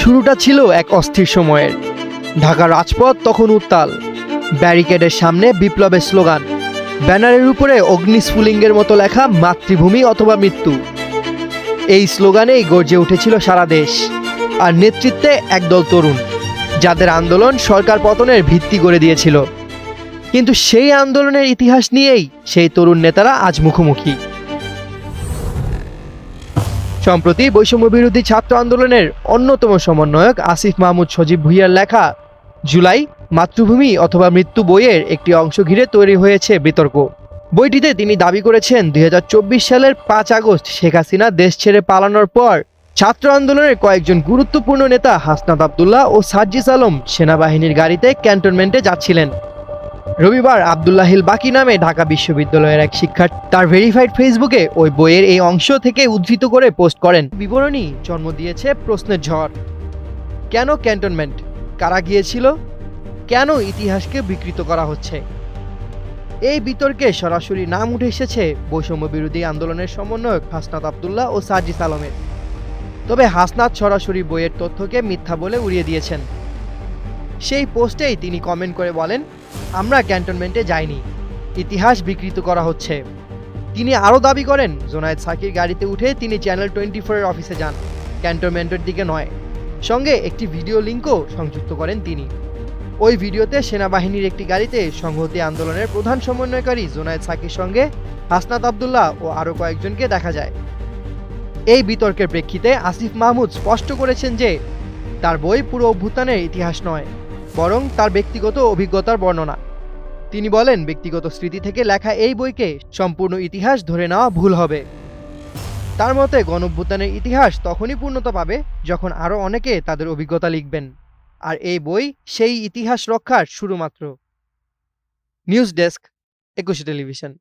শুরুটা ছিল এক অস্থির সময়ের। ঢাকার রাজপথ তখন উত্তাল। ব্যারিকেডের সামনে বিপ্লবের স্লোগান, ব্যানারের উপরে অগ্নিস্ফুলিঙ্গের মতো লেখা মাতৃভূমি অথবা মৃত্যু। এই স্লোগানেই গর্জে উঠেছিল সারা দেশ আর নেতৃত্বে একদল তরুণ, যাদের আন্দোলন সরকার পতনের ভিত্তি গড়ে দিয়েছিল। কিন্তু সেই আন্দোলনের ইতিহাস নিয়েই সেই তরুণ নেতারা আজ মুখোমুখি। সম্প্রতি বৈষম্য বিরোধী ছাত্র আন্দোলনের অন্যতম সমন্বয়ক আসিফ মাহমুদ সজীব ভুইয়ার লেখা, জুলাই মাতৃভূমি অথবা মৃত্যু বইয়ের একটি অংশ ঘিরে তৈরি হয়েছে বিতর্ক। বইটিতে তিনি দাবি করেছেন, দুই হাজার চব্বিশ সালের পাঁচ আগস্ট শেখ হাসিনা দেশ ছেড়ে পালানোর পর ছাত্র আন্দোলনের কয়েকজন গুরুত্বপূর্ণ নেতা হাসনাত আবদুল্লাহ ও সার্জিস আলম সেনাবাহিনীর গাড়িতে ক্যান্টনমেন্টে যাচ্ছিলেন। রবিবার আবদুল্লাহিল বাকি নামে ঢাকা বিশ্ববিদ্যালয়ের এক শিক্ষার্থী তার ভেরিফাইড ফেসবুকে ওই বইয়ের এই অংশ থেকে উদ্ধৃত করে পোস্ট করেন। বিবরণী জন্ম দিয়েছে প্রশ্নের ঝড়। কেন ক্যান্টনমেন্ট কারা গিয়েছিল? কেন ইতিহাসকে বিকৃত করা হচ্ছে? এই বিতর্কে সরাসরি নাম উঠে এসেছে বৈষম্য বিরোধী আন্দোলনের সমন্বয়ক হাসনাত আবদুল্লাহ ও সার্জিস আলমের। তবে হাসনাত সরাসরি বইয়ের তথ্যকে মিথ্যা বলে উড়িয়ে দিয়েছেন। সেই পোস্টেই তিনি কমেন্ট করে বলেন, আমরা ক্যান্টনমেন্টে যাইনি। ইতিহাস বিকৃত করা হচ্ছে। তিনি আরও দাবি করেন, জোনায়েদ সাকির গাড়িতে উঠে তিনি চ্যানেল টোয়েন্টি ফোরের অফিসে যান। ক্যান্টনমেন্টের দিকে নয়। সঙ্গে একটি ভিডিও লিঙ্কও সংযুক্ত করেন তিনি। ওই ভিডিওতে সেনাবাহিনীর একটি গাড়িতে সংহতি আন্দোলনের প্রধান সমন্বয়কারী জোনায়েদ সাকির সঙ্গে হাসনাত আবদুল্লাহ ও আরও কয়েকজনকে দেখা যায়। এই বিতর্কের প্রেক্ষিতে আসিফ মাহমুদ স্পষ্ট করেছেন যে, তার বই পুরো অভ্যুত্থানের ইতিহাস নয়। বরং তার ব্যক্তিগত অভিজ্ঞতার বর্ণনা। তিনি বলেন, ব্যক্তিগত স্মৃতি থেকে লেখা এই বইকে সম্পূর্ণ ইতিহাস ধরে নেওয়া ভুল হবে। তার মতে, গণঅভ্যুত্থানের ইতিহাস তখনই পূর্ণতা পাবে যখন আরও অনেকে তাদের অভিজ্ঞতা লিখবেন। আর এই বই সেই ইতিহাস রক্ষার শুরুমাত্র। News desk, Ekushey television.